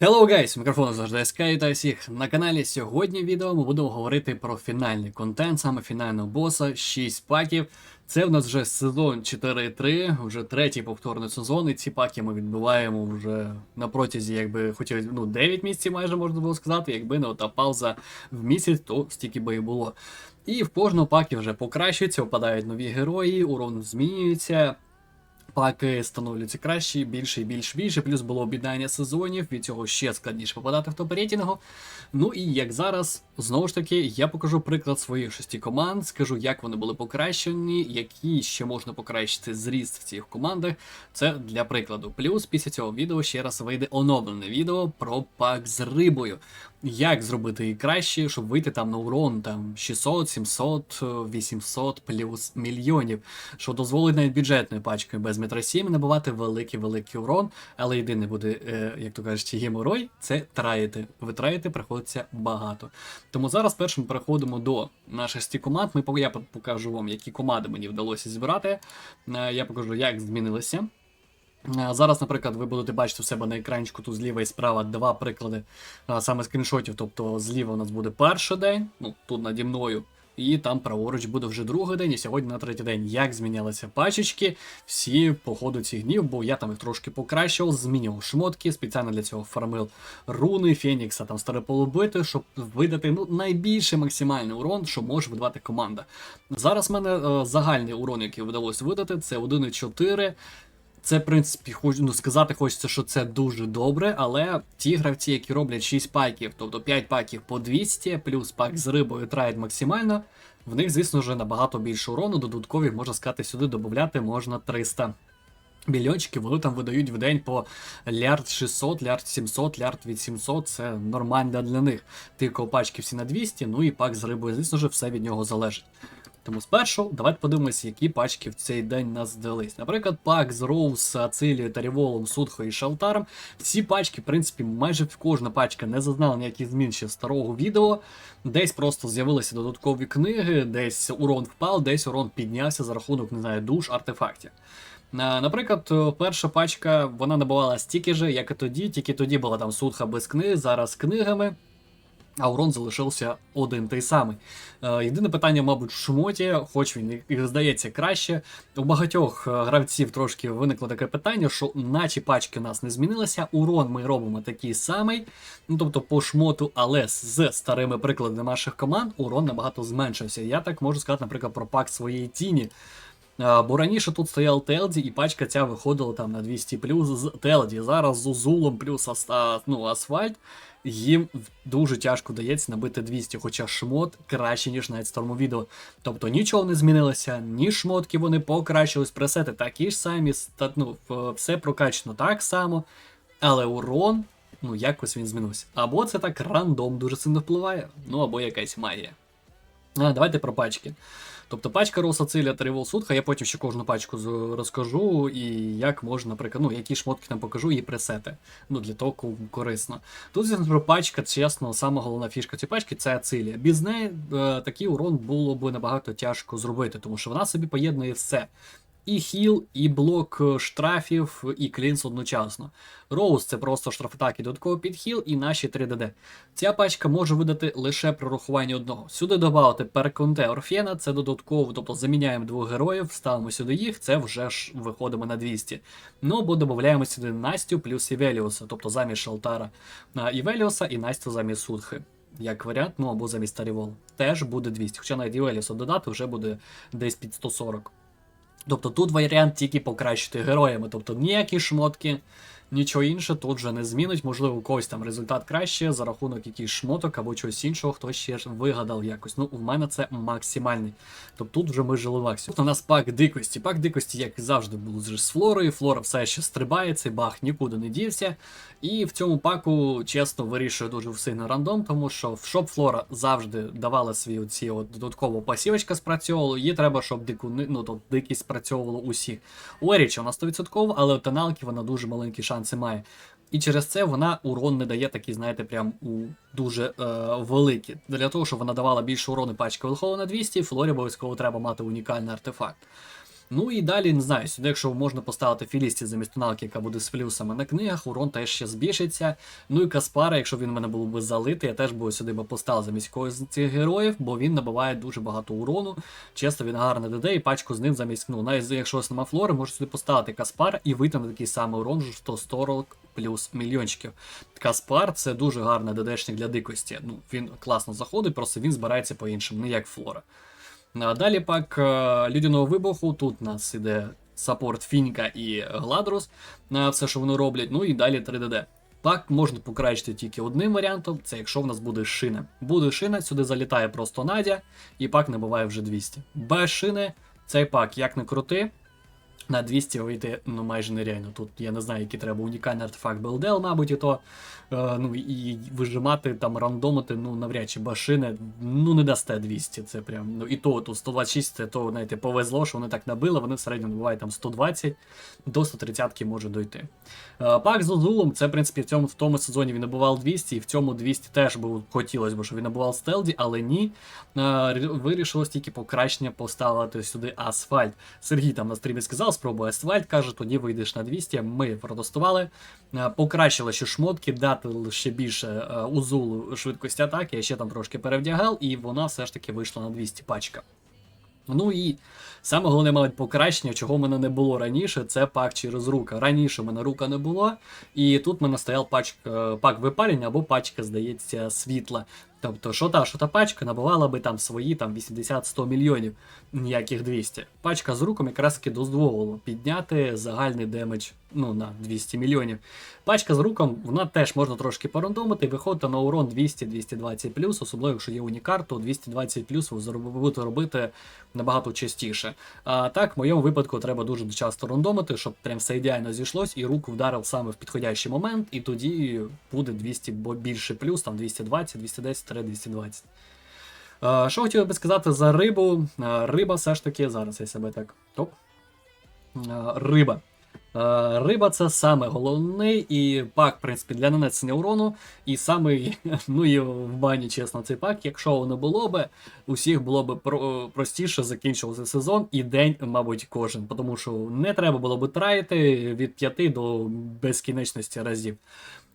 Hello guys, мікрофон завжди СК, вітаю всіх на каналі. Сьогодні відео ми будемо говорити про фінальний контент, саме фінального боса, 6 паків. Це в нас вже сезон 4.3, вже третій повторний сезон, і ці паки ми відбуваємо вже на протязі, якби хотілося, ну, 9 місяців майже можна було сказати, якби не ота пауза в місяць, то стільки би і було. І в кожному пакі вже покращується, впадають нові герої, урон змінюється. Паки становляться кращі, більше і більш більше, плюс було об'єднання сезонів, від цього ще складніше попадати в топ рейтингу. Ну і як зараз, знову ж таки, я покажу приклад своїх шести команд, скажу, як вони були покращені, які ще можна покращити зріст в цих командах. Це для прикладу. Плюс після цього відео ще раз вийде оновлене відео про пак з рибою. Як зробити її краще, щоб вийти там на урон там 600, 700, 800 плюс мільйонів, що дозволить навіть бюджетною пачкою без метро 7 набувати великий-великий урон, але єдине буде, е, як то кажуть, геморой, це траїти. Ви траїти приходиться багато. Тому зараз першим переходимо до наших сті команд. Ми, я покажу вам, які команди мені вдалося зібрати. Е, Я покажу, як змінилися. Е, Зараз, наприклад, ви будете бачити у себе на екранчику тут зліва і справа два приклади саме скріншотів. Тобто зліва у нас буде перший день, ну тут наді мною, і там праворуч буде вже другий день, і сьогодні на третій день. Як змінялися пачечки всі по ходу цих днів, бо я там їх трошки покращував, змінював шмотки, спеціально для цього фармив руни, Фенікса, там старе полубити, щоб видати ну, найбільший максимальний урон, що може видавати команда. Зараз в мене е, загальний урон, який вдалося видати, це 1,4. Це, в принципі, хоч, ну, сказати хочеться, що це дуже добре, але ті гравці, які роблять 6 паків, тобто 5 паків по 200, плюс пак з рибою трайд максимально, в них, звісно, вже набагато більше урону, додаткові, можна сказати, сюди додати можна 300 мільйончиків, вони там видають в день по лярд 600, лярд 700, лярд 800, це нормально для них. Тільки пачки всі на 200, ну і пак з рибою, звісно ж, все від нього залежить. Тому спершу давайте подивимося, які пачки в цей день нас здались. Наприклад, пак з Роуз, Ацилією, Таріволом, Судхо і Шалтаром. Ці пачки, в принципі, майже кожна пачка не зазнала ніяких змін ще старого відео. Десь просто з'явилися додаткові книги, десь урон впав, десь урон піднявся за рахунок, не знаю, душ, артефактів. Наприклад, е, перша пачка вона набувала стільки же, як і тоді, тільки тоді була там судха без книг, зараз з книгами. А урон залишився один той самий. Е, єдине питання, мабуть, в шмоті, хоч він і- здається краще. У багатьох е, гравців трошки виникло таке питання, що наче пачки у нас не змінилися, урон ми робимо такий самий, ну тобто по шмоту, але з старими прикладами наших команд урон набагато зменшився. Я так можу сказати, наприклад, про пак своєї тіні. Бо раніше тут стояв Телді, і пачка ця виходила там на 200 плюс з Телді. Зараз з Узулом плюс ну, асфальт. Їм дуже тяжко дається набити 200, хоча шмот краще, ніж навіть Стормовідео. Тобто нічого не змінилося, ні шмотки вони покращились, пресети такі ж самі, ну, все прокачано так само, але урон, ну якось він змінився. Або це так рандом дуже сильно впливає, ну або якась магія. А, давайте про пачки. Тобто пачка Роса Циля Тревол Судха, я потім ще кожну пачку розкажу, і як можна, наприклад, ну, які шмотки там покажу, і пресети. Ну, для того корисно. Тут, звісно, пачка, чесно, сама головна фішка цієї пачки це Ацилія. Без неї е, такий урон було б набагато тяжко зробити, тому що вона собі поєднує все. І хіл, і блок е, штрафів, і клінс одночасно. Роуз це просто штрафатаки додатково під хіл і наші 3DD. Ця пачка може видати лише прорахування одного. Сюди додати перконте Орфєна, це додатково, тобто заміняємо двох героїв, ставимо сюди їх, це вже ж виходимо на 200. Ну або додаємо сюди Настю плюс Івеліуса, тобто замість Шалтара Івеліуса і Настю замість Судхи. Як варіант, ну або замість Тарівол. Теж буде 200. Хоча навіть Івеліуса додати вже буде десь під 140. Тобто тут варіант тільки покращити героями, тобто ніякі шмотки, нічого інше тут вже не змінить. Можливо, у когось там результат краще за рахунок якихось шмоток або чогось іншого, хтось ще ж вигадав якось. Ну, у мене це максимальний. Тобто тут вже ми жили максимум. Тут у нас пак дикості. Пак дикості, як завжди, було з флорою. Флора все ще стрибає, цей баг нікуди не дівся. І в цьому паку, чесно, вирішує дуже сильно рандом, тому що шоп Флора завжди давала свій оці от додатково пасівочка спрацьовувала, їй треба, щоб дикуни, ну, то дикість спрацьовувала усіх. У Еріча вона 100%, але у тоналки вона дуже маленькі шанси має. І через це вона урон не дає такий, знаєте, прям у дуже е, великі. Для того, щоб вона давала більше урону пачки Велхола на 200, Флорі обов'язково треба мати унікальний артефакт. Ну і далі не знаю, сюди, якщо можна поставити філісті замість тоналки, яка буде з плюсами на книгах, урон теж ще збільшиться. Ну і Каспара, якщо він в мене був би залитий, я теж би сюди би поставив замість когось з цих героїв, бо він набиває дуже багато урону. Чесно, він гарний ДД, і пачку з ним замість, ну, навіть якщо ось нема флори, можу сюди поставити Каспар і вийти на такий самий урон, що 140 плюс мільйончиків. Каспар це дуже гарний ДДшник для дикості. Ну, він класно заходить, просто він збирається по-іншому, не як флора. А Далі пак е, людяного вибуху. Тут у нас іде саппорт Фінька і Гладрус, на все, що вони роблять. Ну і далі 3DD. Пак можна покращити тільки одним варіантом, це якщо в нас буде шина. Буде шина, сюди залітає просто Надя, і пак набиває вже 200. Без шини цей пак як не крути. На 200 вийти ну майже нереально. Тут я не знаю, який треба унікальний артефакт Белдел, мабуть, і то. Е, ну і вижимати там рандомити, ну навряд чи башини, ну не дасте 200. Це прям. Ну і то тут 126, це то, знаєте, повезло, що вони так набили, вони в середньому бувають там 120 до 130 може дойти. Е, пак з Озулом, це, в принципі, в цьому в тому сезоні він набував 200, і в цьому 200 теж був хотілося б, щоб він набував стелді, але ні. Е, вирішилось тільки покращення поставити сюди асфальт. Сергій там на стрімі сказав, спробуй асфальт, каже, тоді вийдеш на 200. Ми протестували. Е, Покращили ще шмотки, дати ще більше е, узулу швидкості атаки. Я ще там трошки перевдягав, і вона все ж таки вийшла на 200 пачка. Ну і саме головне, мабуть, покращення, чого в мене не було раніше, це пак через рука. Раніше в мене рука не було, і тут в мене стояв е, пак випалення або пачка, здається, світла. Тобто, що та, що та пачка набувала би там свої там 80-100 мільйонів, ніяких 200. Пачка з руком якраз таки дозволила підняти загальний демедж ну, на 200 мільйонів. Пачка з руком, вона теж можна трошки порандомити, виходити на урон 200-220, особливо якщо є унікар, то 220 ви будете робити набагато частіше. А так, в моєму випадку треба дуже часто рандомити, щоб прям все ідеально зійшлось, і руку вдарив саме в підходящий момент, і тоді буде 200 бо більше плюс, там 220, 210 220. Що хотів би сказати за рибу? Риба все ж таки, зараз я себе так. Топ. Риба. Е, Риба це саме головний і пак, в принципі, для нанесення урону. І саме, ну і в бані, чесно, цей пак, якщо воно було би, усіх було б простіше закінчувався сезон і день, мабуть, кожен. Тому що не треба було б траяти від 5 до безкінечності разів.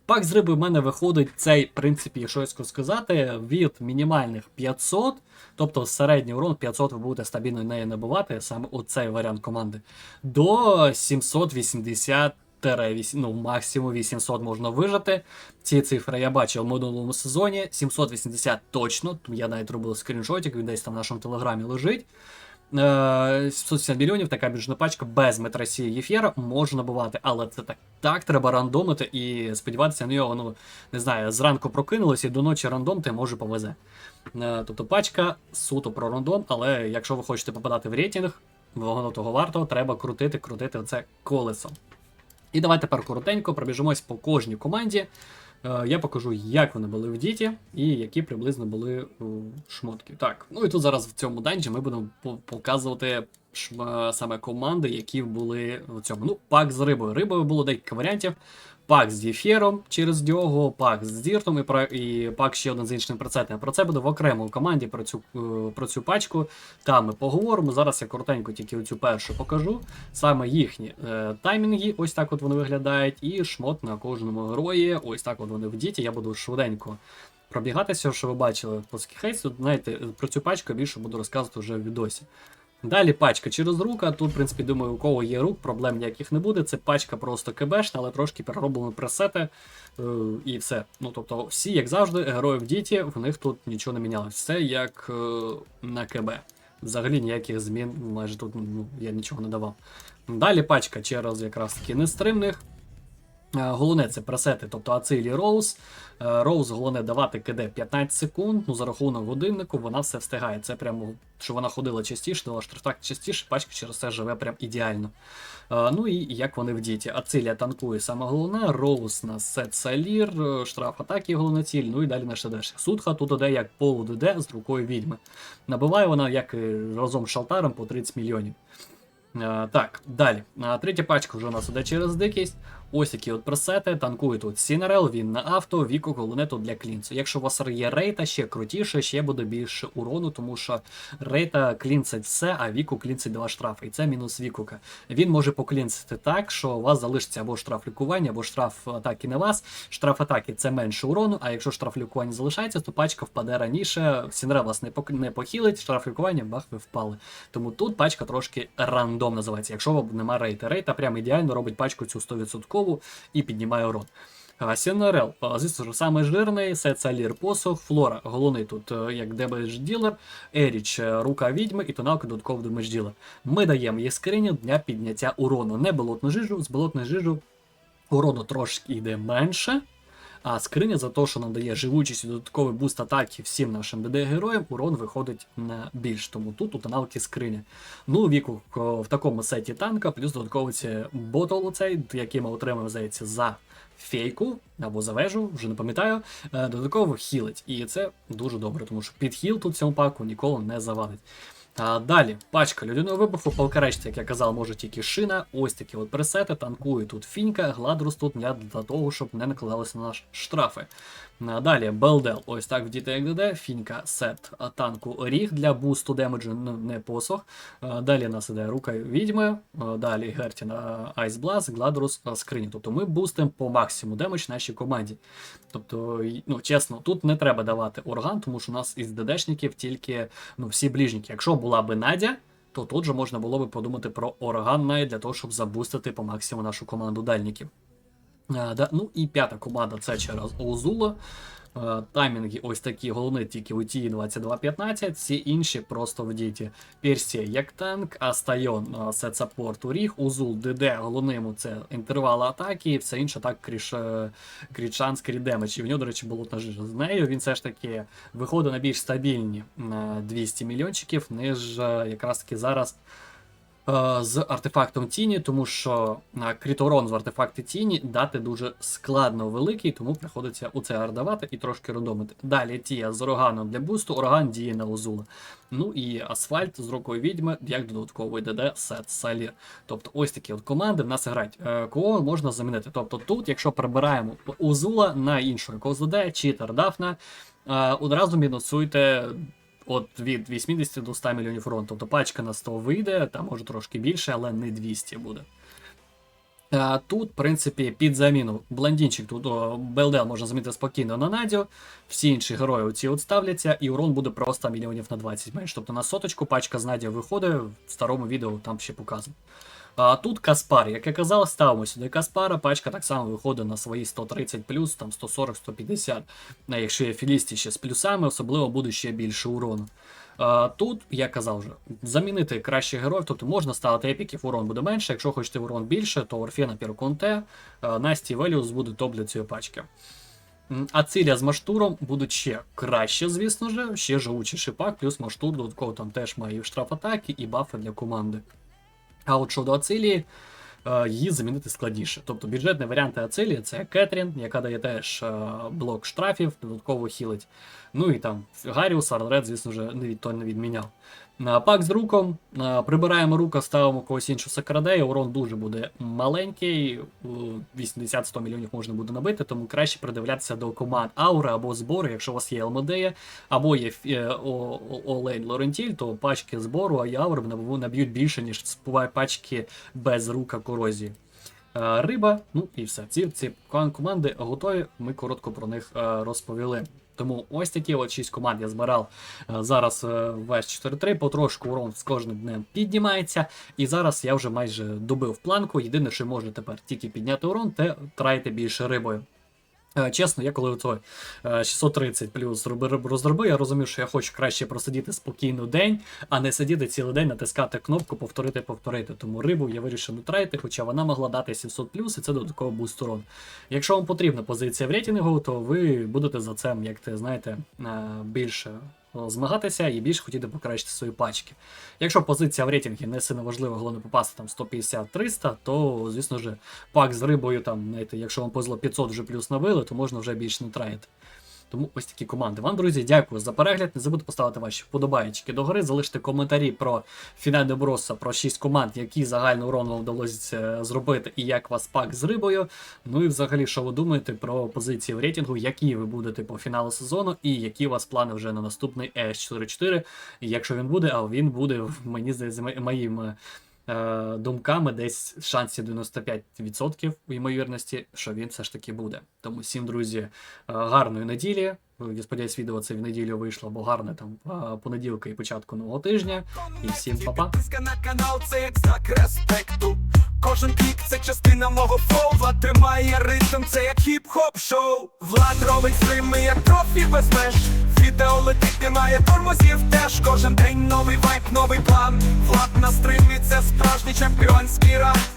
Пак з риби в мене виходить цей, в принципі, якщо сказати, від мінімальних 500, тобто середній урон 500 ви будете стабільно неї набувати, саме оцей варіант команди, до 780 ну, максимум 800 можна вижити. Ці цифри я бачив в минулому сезоні. 780 точно. Я навіть робив скріншотик, він десь там в нашому телеграмі лежить. 770 е, мільйонів така бюджетна пачка без метросії Єфєра може набувати, але це так так треба рандомити і сподіватися на нього. Ну не знаю, зранку прокинулося і до ночі рандом, ти може повезе. Е, тобто пачка суто про рандом, але якщо ви хочете попадати в рейтинг, воно того варто, треба крутити, крутити оце колесо. І давайте тепер коротенько пробіжимось по кожній команді. Е, я покажу, як вони були в діті і які приблизно були шмотки. Так, ну і тут зараз в цьому данжі ми будемо показувати саме команди, які були в цьому. Ну, пак з рибою. Рибою було декілька варіантів пак з Єфєром через нього, пак з Діртом і про і пак ще один з іншим прецетом. Про це буде в окремому команді про цю е, про цю пачку. Там ми поговоримо. Зараз я коротенько тільки оцю першу покажу. Саме їхні е, таймінги, ось так от вони виглядають, і шмот на кожному герої. Ось так от вони в діті. Я буду швиденько пробігатися, що ви бачили по скіхейсу. Знаєте, про цю пачку більше буду розказувати вже в відосі. Далі пачка через рука. Тут, в принципі, думаю, у кого є рук, проблем ніяких не буде. Це пачка просто КБшна, але трошки перероблено пресети е, і все. Ну, тобто, всі, як завжди, герої в діті, в них тут нічого не мінялось. Все як е, на КБ. Взагалі ніяких змін майже тут ну, я нічого не давав. Далі пачка через якраз таки нестримних. Е, головне це пресети, тобто Ацилі Роуз. Е, Роуз головне давати КД 15 секунд, ну за рахунок годиннику вона все встигає. Це прямо, що вона ходила частіше, дала штрафтак частіше, пачка через це живе прям ідеально. Е, ну і як вони в діті. Ацилія танкує саме головне, Роуз на сет Салір, штраф атаки головна ціль, ну і далі на ШДШ. Судха тут іде як полу ДД з рукою відьми. Набиває вона як разом з шалтаром по 30 мільйонів. Так, далі. Третя пачка вже у нас іде через дикість. Ось такі от пресети. Танкує тут Сінерел, він на авто, Віку головне для клінцу. Якщо у вас є рейта, ще крутіше, ще буде більше урону, тому що рейта клінцить все, а Віку клінцить два штрафи. І це мінус Вікука. Він може поклінцити так, що у вас залишиться або штраф лікування, або штраф атаки на вас. Штраф атаки це менше урону, а якщо штраф лікування залишається, то пачка впаде раніше. Сінерел вас не не похилить, штраф лікування, бах, ви впали. Тому тут пачка трошки рандом називається. Якщо вам нема рейта. Рейта прям ідеально робить пачку цю 100% і піднімає урон. Сінерел, звісно ж, саме жирний, Сецалір посох, Флора, головний тут е, як демедж ділер, Еріч, е, рука відьми і тоналка додатково демедж ділер. Ми даємо їй скриню для підняття урону. Не болотну жижу, з болотної жижу урону трошки йде менше. А скриня за те, що надає живучість і додатковий буст атаки всім нашим БД-героям, урон виходить на більш. Тому тут у тоналки скриня. Ну, віку в такому сеті танка, плюс додатковий ботл оцей, який ми отримаємо, здається, за фейку або за вежу, вже не пам'ятаю, е, додатково хілить. І це дуже добре, тому що підхіл тут в цьому паку ніколи не завадить. А далі, пачка людяного вибуху, палкаречці, як я казав, може тільки шина. Ось такі от пресети, танкує тут фінька, гладрус тут для того, щоб не накладалися на наш штрафи. А Далі Белдел, ось так в DTXD, фінька сет танку ріг для бусту демеджу, ну не посох. Далі нас іде рука відьми, далі Гертін Айс Блаз, Гладрус скрині. Тобто ми бустимо по максимуму демедж нашій команді. Тобто, ну чесно, тут не треба давати орган, тому що у нас із ДДшників тільки ну, всі ближніки. Якщо була би Надя, то тут же можна було би подумати про орган навіть для того, щоб забустити по максимуму нашу команду дальників. Да, ну і п'ята команда це через Озула. Е, Таймінги ось такі головні тільки у ті 22.15, всі інші просто в діті. Персія як танк, Астайон е, сет саппорт у ріг, Узул ДД головному це інтервал атаки, і все інше так кріш, е, крічан демедж. І в нього, до речі, жижа. З нею він все ж таки виходить на більш стабільні е, 200 мільйончиків, ніж е, якраз таки зараз е, з артефактом тіні, тому що е, кріторон з артефакти тіні дати дуже складно великий, тому приходиться у це ардавати і трошки рандомити. Далі тія з ураганом для бусту, ураган діє на Озула. Ну і асфальт з рукою відьми як додатковий ДД сет Салір. Тобто ось такі от команди в нас грають. Е, Кого можна замінити? Тобто тут, якщо прибираємо Узула на іншого якогось ДД, читер, Дафна, е, одразу мінусуйте от від 80 до 100 мільйонів фронт. Тобто пачка на 100 вийде, там може трошки більше, але не 200 буде. А, Тут, в принципі, під заміну блондинчик, тут Белдел можна замінити спокійно на Надю, всі інші герої оці от ставляться, і урон буде просто мільйонів на 20 менше. Тобто на соточку пачка з Надю виходить, в старому відео там ще показано. А тут Каспар, як я казав, ставимо сюди Каспара, пачка так само виходить на свої 130 там 140-150. Якщо є філісті ще з плюсами, особливо буде ще більше урону. Тут, я казав вже, замінити кращих героїв, тобто можна ставити епіків, урон буде менше. Якщо хочете урон більше, то Орфена Піроконте, Насті Веліус буде топ для цієї пачки. М, А ціля з маштуром будуть ще краще, звісно ж, ще живучий пак, плюс маштур додатково там теж має штраф атаки, і бафи для команди. А от щодо Ацилії, е, її замінити складніше. Тобто бюджетні варіанти Ацилії це Кетрін, яка дає теж е, блок штрафів, додатково хілить. Ну і там Гаріус, Арнред, звісно від, той не відміняв. Пак з руком, прибираємо рука, ставимо когось іншого сакрадея, урон дуже буде маленький, 80-100 мільйонів можна буде набити, тому краще придивлятися до команд Аура або збору, якщо у вас є Елмедея, або є О- О- Олейн Лорентіль, то пачки збору, і Аури наб'ють більше, ніж пачки без рука корозії. Е, Риба, ну і все. Ці, ці команди готові. Ми коротко про них е, розповіли. Тому ось такі от 6 команд я збирав е, зараз в весь 4-3, потрошку урон з кожним днем піднімається. І зараз я вже майже добив планку. Єдине, що можна тепер тільки підняти урон, те трайте більше рибою. Е, Чесно, я коли той е, 630 плюс роби- розробив, я розумів, що я хочу краще просидіти спокійно день, а не сидіти цілий день, натискати кнопку повторити, повторити. Тому рибу я вирішив не трейти, хоча вона могла дати 700 плюс, і це додатково буст урон. Якщо вам потрібна позиція в рейтингу, то ви будете за це, як ти знаєте, е, більше е, змагатися і більше хотіти покращити свої пачки. Якщо позиція в рейтингі не сильно важлива, головне попасти там 150-300, то звісно ж пак з рибою, там, знаєте, якщо вам повезло 500 вже плюс набили, то можна вже більше не траяти. Тому ось такі команди. Вам, друзі, дякую за перегляд. Не забудьте поставити ваші вподобайки догори, залиште коментарі про фінальне броса, про 6 команд, які загальний урон вам вдалося зробити, і як вас пак з рибою. Ну і взагалі, що ви думаєте про позиції в рейтингу, які ви будете по фіналу сезону, і які у вас плани вже на наступний ES44. І якщо він буде, а він буде, мені здається, мо- моїм е, думками, десь шансів 95% у ймовірності, що він все ж таки буде. Тому всім, друзі, е, гарної неділі. Я сподіваюсь, відео це в неділю вийшло, бо гарне там е, понеділка і початку нового тижня. І всім па-па. На канал це як знак респекту. Кожен клік це частина мого флоу Влад тримає ритм, це як хіп-хоп шоу. Влад робить стрими, як трофі без меж. Відео улетить, немає тормозів теж. Кожен день новий вайп, новий план. Влад на стримі це справжній чемпіонський раунд.